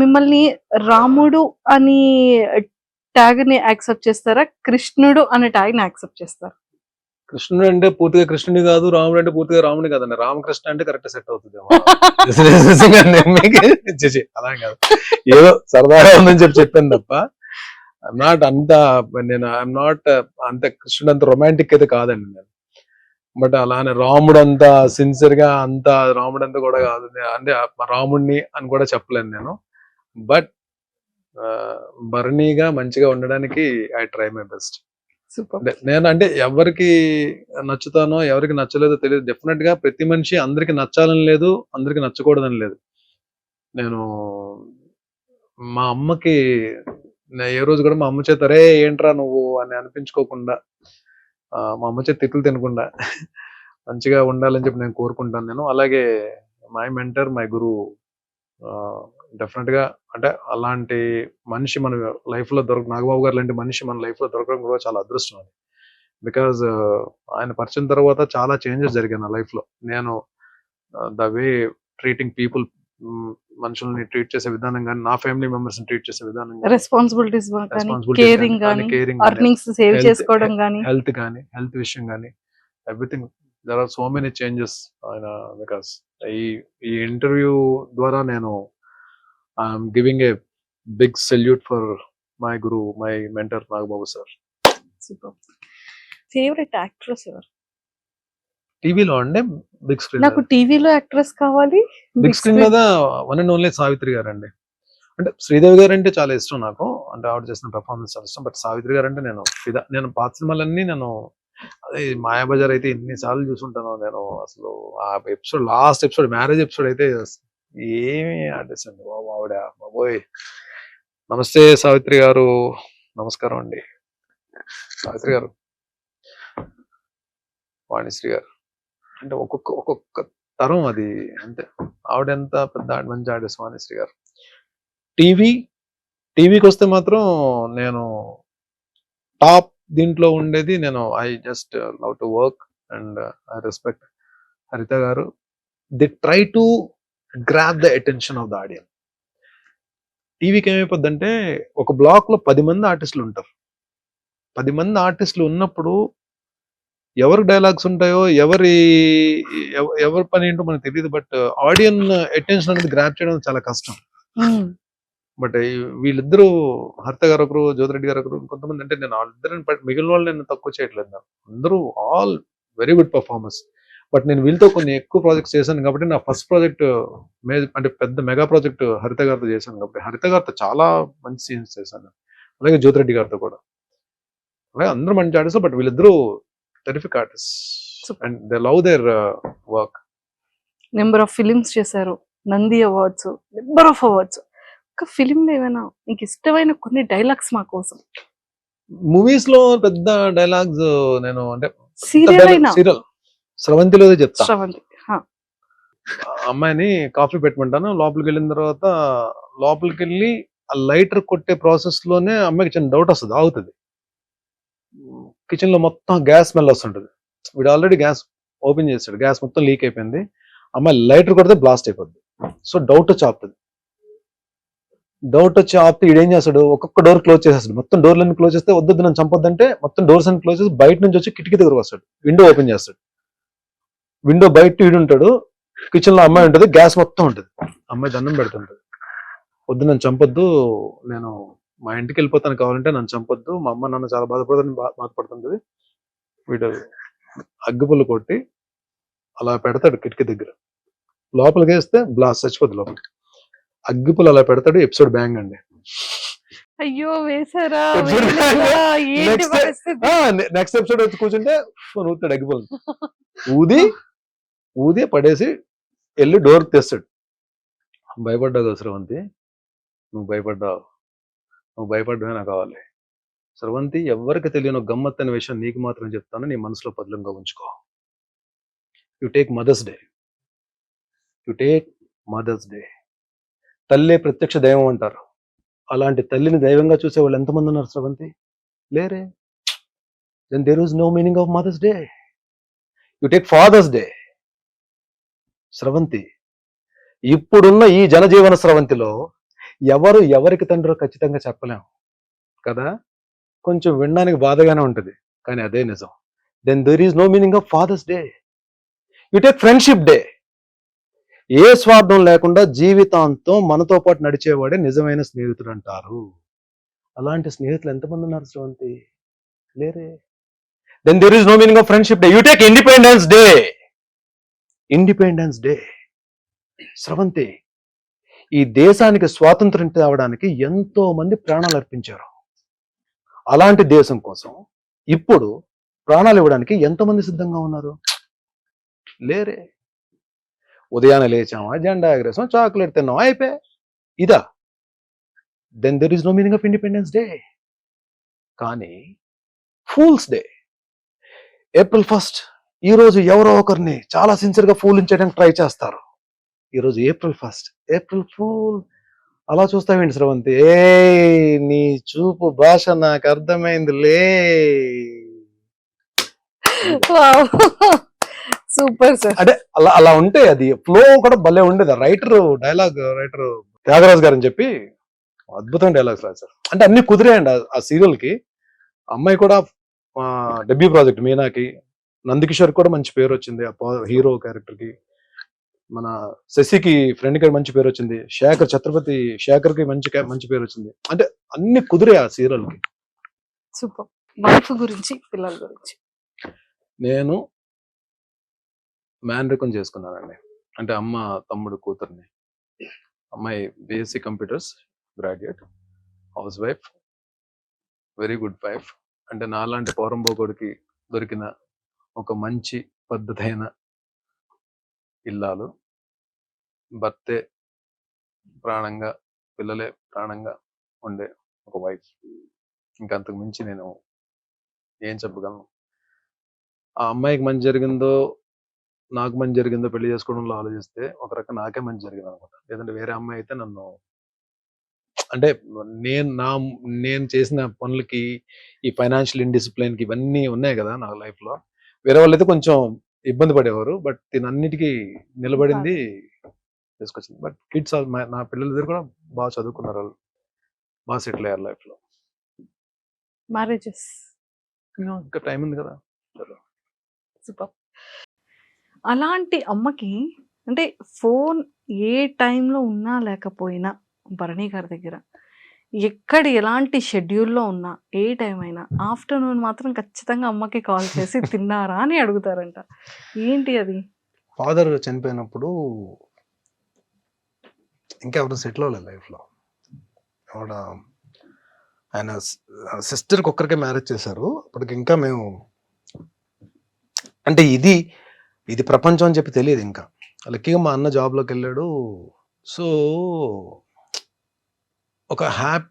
మిమ్మల్ని రాముడు అని ట్యాగ్ని యాక్సెప్ట్ చేస్తారా? కృష్ణుడు అనే ట్యాగ్ని యాక్సెప్ట్ చేస్తారా? కృష్ణుడు అంటే పూర్తిగా కృష్ణుని కాదు రాముడు అంటే పూర్తిగా రాముని కాదండి. రామకృష్ణ అంటే కరెక్ట్ సెట్ అవుతుంది అలా కాదు. ఏదో సరదాగా ఉందని చెప్పి చెప్పాను తప్ప ఐఎమ్ నాట్ అంత నేను ఐఎమ్ నాట్ అంత కృష్ణుడు అంత రొమాంటిక్ అయితే కాదండి నేను. బట్ అలానే రాముడు అంత సిన్సియర్గా అంత రాముడు అంతా కూడా కాదు. అంటే రాముడిని అని కూడా చెప్పలేను నేను. బట్ బర్నీగా మంచిగా ఉండడానికి ఐ ట్రై మై బెస్ట్. నేను అంటే ఎవరికి నచ్చుతానో ఎవరికి నచ్చలేదో తెలియదు. డెఫినెట్గా ప్రతి మనిషి అందరికి నచ్చాలని లేదు అందరికి నచ్చకూడదని లేదు. నేను మా అమ్మకి ఏ రోజు కూడా మా అమ్మ చేత రే ఏంట్రా నువ్వు? అని అనిపించుకోకుండా మా అమ్మ చేత తిట్లు తినకుండా మంచిగా ఉండాలని చెప్పి నేను కోరుకుంటాను నేను. అలాగే మై మెంటర్ మై గురువు డెఫినెట్గా అంటే అలాంటి మనిషి మన లైఫ్లో దొరక నాగబాబు గారు లాంటి మనిషి మన లైఫ్లో దొరకడం కూడా చాలా అదృష్టం అది. బికాజ్ ఆయన పరిచయం తర్వాత చాలా చేంజెస్ జరిగాయి నా లైఫ్లో. నేను ద వే ట్రీటింగ్ పీపుల్ మనుషుల్ని ట్రీట్ చేసే విధానం కానీ నా ఫ్యామిలీ మెంబర్స్ ట్రీట్ చేసే విధానం రెస్పాన్సిబిలిటీస్ కేరింగ్ అర్నింగ్స్ సేవ్ చేసుకోవడం కానీ హెల్త్ కానీ హెల్త్ విషయం కానీ everything there are so many changes ఆయన బికాస్ ఈ ఈ ఇంటర్వ్యూ ద్వారా నేను I'm giving a big salute for my guru my mentor Nagababu sir super favourite actress ఎవరు? టీవీలో అండి బిగ్ స్క్రీన్ నాకు టీవీలో యాక్ట్రెస్ కావాలి బిగ్ స్క్రీన్ మీద వన్ అండ్ ఓన్లీ సావిత్రి గారు అండి అంటే శ్రీదేవి గారు అంటే చాలా ఇష్టం నాకు. అంటే ఆవిడ చేసిన పెర్ఫార్మెన్స్ చాలా ఇష్టం. బట్ సావిత్రి గారు అంటే నేను ఫిదా నేను పాత సినిమాలన్నీ నేను అదే మాయాబజార్ అయితే ఎన్నిసార్లు చూసుంటాను నేను అసలు ఆ episode last episode marriage episode అయితే ఏమి ఆర్టిస్ట్ అండి బాబు ఆవిడ. బాబోయ్. నమస్తే సావిత్రి గారు. నమస్కారం అండి. సావిత్రి గారు. వాణిశ్రీ గారు. అంటే ఒక్కొక్క ఒక్కొక్క తరం అది అంతే ఆవిడెంత పెద్ద మంచి ఆర్టిస్ట్ వాణిశ్రీ గారు. టీవీ టీవీకి వస్తే మాత్రం నేను టాప్ దీంట్లో ఉండేది నేను I just love to work and I respect Haritha గారు. They try to grab the attention of the audience టీవీకి ఏమైపోద్దంటే ఒక బ్లాక్లో పది మంది ఆర్టిస్టులు ఉంటారు. పది మంది ఆర్టిస్టులు ఉన్నప్పుడు ఎవరి డైలాగ్స్ ఉంటాయో ఎవరి ఎవ- ఎవరి పని ఏంటో మనకు తెలియదు బట్ ఆడియన్ అటెన్షన్ అనేది గ్రాప్ చేయడం చాలా కష్టం. బట్ వీళ్ళిద్దరూ హర్త గారు ఒకరు జ్యోతిరెడ్డి గారు ఒకరు కొంతమంది అంటే నేను వాళ్ళిద్దరిని బట్ మిగిలిన వాళ్ళు నేను తక్కువ చేయట్లేదు. అందరూ all very good performance but నేను వీళ్ళతో కొన్ని ఎక్కువ ప్రాజెక్ట్స్ చేశాను కాబట్టి నా ఫస్ట్ ప్రాజెక్ట్ అంటే పెద్ద మెగా ప్రాజెక్ట్ హరిత గారితో చేశాను కాబట్టి హరిత గారితో చాలా మంచి సీన్స్ చేశాను. అలాగే జ్యోతిరెడ్డి గారితో కూడా. అలాగే అందరూ మంచి ఆర్టిస్ట్ బట్ వీళ్ళిద్దరూ terrific artist. And they love their work number of films చేశారు. Nandi awards number of awards ఒక ఫిలిం లో ఏమైనా మీకు ఇష్టమైన కొన్ని డైలాగ్స్ మా కోసం? మూవీస్లో పెద్ద డైలాగ్స్ నేను అంటే సీరియల్ అయినా? సీరియల్ స్రవంతిలో చెప్తా. శ్రవంతి హా. అమ్మాయిని కాఫీ పెట్టమంటాను. లోపలికి వెళ్ళిన తర్వాత లోపలికి వెళ్ళి ఆ లైటర్ కొట్టే ప్రాసెస్లోనే అమ్మాయికి చిన్న డౌట్ వస్తుంది ఆగుతుంది. కిచెన్లో మొత్తం గ్యాస్ స్మెల్ వస్తుంటుంది. వీడు ఆల్రెడీ గ్యాస్ ఓపెన్ చేస్తాడు గ్యాస్ మొత్తం లీక్ అయిపోయింది. అమ్మాయి లైటర్ కొడితే బ్లాస్ట్ అయిపోద్ది. సో డౌట్ వచ్చి ఆపుతుంది. డౌట్ వచ్చి ఆపితే ఈడేం చేస్తాడు? ఒక్కొక్క డోర్ క్లోజ్ చేసేస్తాడు. మొత్తం డోర్లన్నీ క్లోజ్ చేస్తే వద్దు నన్ను చంపొద్దంటే మొత్తం డోర్స్ అన్ని క్లోజ్ చేసి బయట నుంచి వచ్చి కిటికీ దగ్గర వస్తాడు. విండో ఓపెన్ చేస్తాడు. విండో బయట ఈడు ఉంటాడు. కిచెన్లో అమ్మాయి ఉంటుంది. గ్యాస్ మొత్తం ఉంటుంది. అమ్మాయి దండం పెడుతుంటది. వద్దు నన్ను చంపొద్దు. నేను మా ఇంటికి వెళ్ళిపోతాను కావాలంటే నన్ను చంపొద్దు. మా అమ్మ నన్ను చాలా బాధపడుతుంది బాధపడుతుంటది. వీడు అగ్గిపుల్లు కొట్టి అలా పెడతాడు కిటికీ దగ్గర. లోపలికి వేస్తే బ్లాస్ట్ చచ్చిపోద్ది లోపల అగ్గిపుల్లు అలా పెడతాడు ఎపిసోడ్ బ్యాంగ్ అండి. అయ్యో వేసారా నెక్స్ట్ ఎపిసోడ్ వచ్చి కూర్చుంటే ఊతాడు అగ్గిపుల్లు. ఊది ఊది పడేసి వెళ్ళి డోర్ తెస్తాడు. భయపడ్డావు కదా స్రవంతి నువ్వు భయపడ్డావు. నువ్వు భయపడ్డావే నాకు కావాలి. స్రవంతి ఎవరికి తెలియని గమ్మత్ అనే విషయం నీకు మాత్రం చెప్తాను నీ మనసులో పదిలంగా ఉంచుకో. You take Mother's Day you take Mother's Day తల్లే ప్రత్యక్ష దైవం అంటారు. అలాంటి తల్లిని దైవంగా చూసే వాళ్ళు ఎంతమంది ఉన్నారు స్రవంతి? లేరే. Then there is no meaning of Mother's Day you take Father's Day Sravanthi ఇప్పుడున్న ఈ జనజీవన స్రవంతిలో ఎవరు ఎవరికి తండ్రో ఖచ్చితంగా చెప్పలేం కదా? కొంచెం వినడానికి బాధగానే ఉంటుంది. కానీ అదే నిజం. Then there is no meaning of Father's Day you take Friendship Day ఏ స్వార్థం లేకుండా జీవితాంతం మనతో పాటు నడిచేవాడే నిజమైన స్నేహితుడు అంటారు. అలాంటి స్నేహితులు ఎంతమంది ఉన్నారు శ్రవంతి? లేరే. Then there is no meaning of Friendship Day you take Independence Day Independence Day Sravanthi ఈ దేశానికి స్వాతంత్రం తేవడానికి ఎంతో మంది ప్రాణాలు అర్పించారు. అలాంటి దేశం కోసం ఇప్పుడు ప్రాణాలు ఇవ్వడానికి ఎంతమంది సిద్ధంగా ఉన్నారు? లేరే. ఉదయాన్నే లేచామా జెండా ఎగరేసాం చాక్లెట్ తిన్నాం అయిపోయి ఇదా. Then there is no meaning of Independence Day కానీ ఫూల్స్ డే ఏప్రిల్ ఫస్ట్ ఈ రోజు ఎవరో ఒకరిని చాలా సిన్సియర్గా గా చేయడానికి ట్రై చేస్తారు. ఈ రోజు ఏప్రిల్ ఫస్ట్ ఏప్రిల్ ఫూల్ అలా చూస్తావేంటి శ్రవంతి ఏ నీ చూపు భాష నాకు అర్థమైంది లే. Super sir. అంటే అలా అలా ఉంటే అది ఫ్లో కూడా భలే ఉండేది. రైటర్ డైలాగ్ రైటర్ త్యాగరాజు గారు అని చెప్పి అద్భుతమైన డైలాగ్స్ రాశారు అంటే అన్ని కుదిరాయండి ఆ- ఆ సీరియల్కి. అమ్మాయి కూడా డెబ్యూ ప్రాజెక్ట్ మీనాకి. నందికిషోర్ కూడా మంచి పేరు వచ్చింది. ఆ హీరో క్యారెక్టర్కి. మన శశికి ఫ్రెండ్కి మంచి పేరు వచ్చింది. శేఖర్ ఛత్రపతి శేఖర్కి మంచి మంచి పేరు వచ్చింది. అంటే అన్ని కుదిరే ఆ సీరియల్కి సూపర్. వైఫ్ గురించి పిల్లల గురించి. నేను మ్యాన్రికం చేసుకున్నానండి. అంటే అమ్మ తమ్ముడు కూతుర్ని. అమ్మాయి BSc computers graduate house wife very good wife. అంటే నాలాంటి పౌరంబోకుడికి దొరికిన ఒక మంచి పద్ధతైన ఇల్లాలు. భర్తే ప్రాణంగా పిల్లలే ప్రాణంగా ఉండే ఒక వైఫ్. ఇంకా అంతకు మించి నేను ఏం చెప్పగలను. ఆ అమ్మాయికి మంచి జరిగిందో నాకు మంచి జరిగిందో పెళ్ళి చేసుకోవడంలో ఆలోచిస్తే ఒక రకం నాకే మంచి జరిగింది అనమాట లేదంటే వేరే అమ్మాయి అయితే నన్ను అంటే నేను నా నేను చేసిన పనులకి ఈ ఫైనాన్షియల్ ఇండిసిప్లిన్కి ఇవన్నీ ఉన్నాయి కదా నా లైఫ్లో వేరే వాళ్ళు అయితే కొంచెం ఇబ్బంది పడేవారు. బట్ దీని అన్నిటికీ నిలబడింది తీసుకొచ్చింది. బట్ కిడ్స్ నా పిల్లల దగ్గర కూడా బాగా చదువుకున్నారు వాళ్ళు. బాగా సెటిల్ అయ్యారు లైఫ్లో మ్యారేజెస్ ఇంకా టైం ఉంది కదా. సూపర్. అలాంటి అమ్మకి అంటే ఫోన్ ఏ టైంలో ఉన్నా లేకపోయినా భరణి గారి దగ్గర ఎక్కడ ఎలాంటి షెడ్యూల్లో ఉన్నా ఏ టైం అయినా ఆఫ్టర్నూన్ మాత్రం ఖచ్చితంగా అమ్మకి కాల్ చేసి తిన్నారా అని అడుగుతారంట. ఏంటి అది? ఫాదర్ చనిపోయినప్పుడు ఇంకెవరు సెటిల్ అవ్వలేదు లైఫ్లో. ఆవిడ ఆయన సిస్టర్కి ఒక్కరికే మ్యారేజ్ చేశారు. అప్పటికి ఇంకా మేము అంటే ఇది ఇది ప్రపంచం అని చెప్పి తెలియదు ఇంకా. లక్కీగా మా అన్న జాబ్లోకి వెళ్ళాడు. సో ఒక హ్యాప్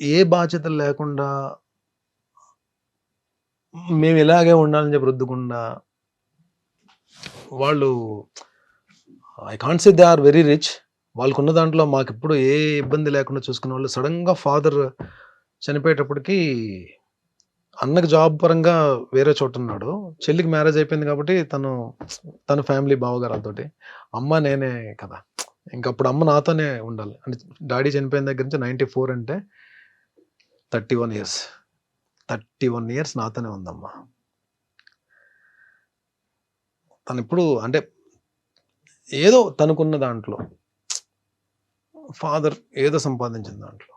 ఏ బాధ్యత లేకుండా మేము ఇలాగే ఉండాలని చెప్పి రుద్దుకుండా వాళ్ళు I can't say they are very rich వాళ్ళకున్న దాంట్లో మాకు ఇప్పుడు ఏ ఇబ్బంది లేకుండా చూసుకునే వాళ్ళు. సడన్గా ఫాదర్ చనిపోయేటప్పటికి అన్నకి జాబ్ పరంగా వేరే చోట ఉన్నాడు. చెల్లికి మ్యారేజ్ అయిపోయింది కాబట్టి తను తన ఫ్యామిలీ బావగారాలతోటి అమ్మ నేనే కదా. ఇంకప్పుడు అమ్మ నాతోనే ఉండాలి. అంటే డాడీ చనిపోయిన దగ్గర నుంచి నైంటీ ఫోర్ అంటే thirty one years thirty one years నాతోనే ఉందమ్మా. తను ఇప్పుడు అంటే ఏదో తనకున్న దాంట్లో ఫాదర్ ఏదో సంపాదించిన దాంట్లో.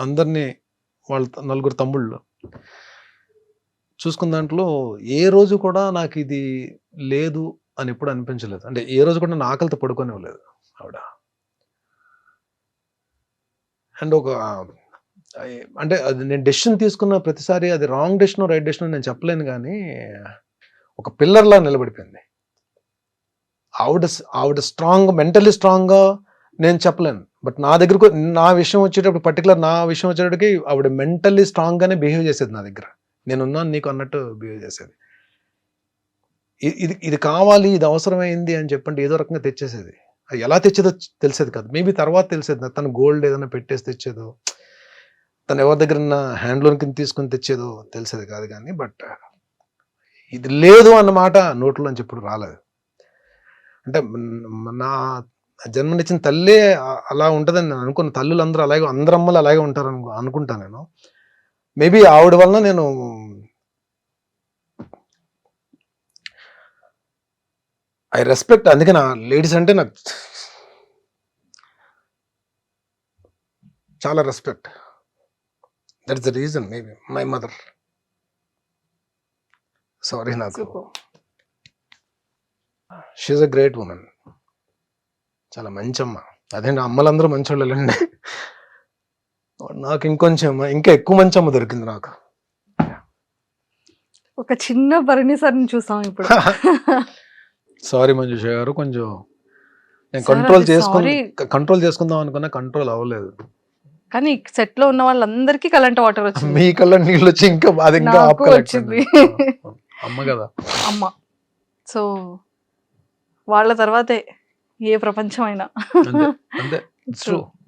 అందరినీ వాళ్ళ నలుగురు తమ్ముళ్ళు చూసుకున్న దాంట్లో ఏ రోజు కూడా నాకు ఇది లేదు. అని ఎప్పుడు అనిపించలేదు. అంటే ఏ రోజు కూడా నా ఆకలితో పడుకోనివ్వలేదు ఆవిడ. అండ్ ఒక అంటే అది నేను డెసిషన్ తీసుకున్న ప్రతిసారి అది రాంగ్ డెసిషన్ రైట్ డెసిషన్ నేను చెప్పలేను కానీ ఒక పిల్లర్లా నిలబడిపోయింది. ఆవిడ ఆవిడ స్ట్రాంగ్ మెంటలీ స్ట్రాంగ్గా నేను చెప్పలేను. బట్ నా దగ్గరకు నా విషయం వచ్చేటప్పుడు పర్టికులర్ నా విషయం వచ్చేటప్పటికి ఆవిడ మెంటల్లీ స్ట్రాంగ్గానే బిహేవ్ చేసేది నా దగ్గర. నేనున్నాను నీకు అన్నట్టు బిహేవ్ చేసేది. ఇది ఇది కావాలి ఇది అవసరమైంది అని చెప్పండి ఏదో రకంగా తెచ్చేసేది. అది ఎలా తెచ్చేదో తెలిసేది కాదు. మేబీ తర్వాత తెలిసేది. తను గోల్డ్ ఏదైనా పెట్టేసి తెచ్చేదో తను ఎవరి దగ్గర హ్యాండ్ లోన్ కింద తీసుకొని తెచ్చేదో తెలిసేది కాదు కానీ బట్ ఇది లేదు అన్నమాట నోట్లో అని ఎప్పుడు రాలేదు. అంటే నా జన్మనిచ్చిన తల్లే అలా ఉంటుందని నేను అనుకున్న తల్లులు అందరూ అలాగే అందరమ్మలు అలాగే ఉంటారు అనుకుంటాను నేను. మేబీ ఆవిడ వలన నేను ఐ రెస్పెక్ట్ అందుకే నా లేడీస్ అంటే నాకు చాలా respect. That is the reason maybe my mother sorry నాకు. షీఈ్ అ గ్రేట్ ఉమెన్ చాలా మంచి అమ్మ అదే నా అమ్మలందరూ మంచోళ్ళండి నాకు ఇంకొంచెం ఇంకా ఎక్కువ మంచి అమ్మ దొరికింది నాకు. ఒక చిన్న భరణి సార్ని చూసాం ఇప్పుడు. సారీ మంజుష గారు కొంచెం నేను కంట్రోల్ అది చేసుకుని. కంట్రోల్ చేసుకుందాం అనుకున్నా కంట్రోల్ అవ్వలేదు. కానీ సెట్లో ఉన్న వాళ్ళందరికీ కలంట వాటర్ వచ్చింది. మీ కళ్ళ నీళ్ళు వచ్చి ఇంకా బాధ ఇంకా. వచ్చింది. అమ్మ కదా. అమ్మ. సో వాళ్ళ తర్వాతే ఏ ప్రపంచం అయినా అంతే. ట్రూ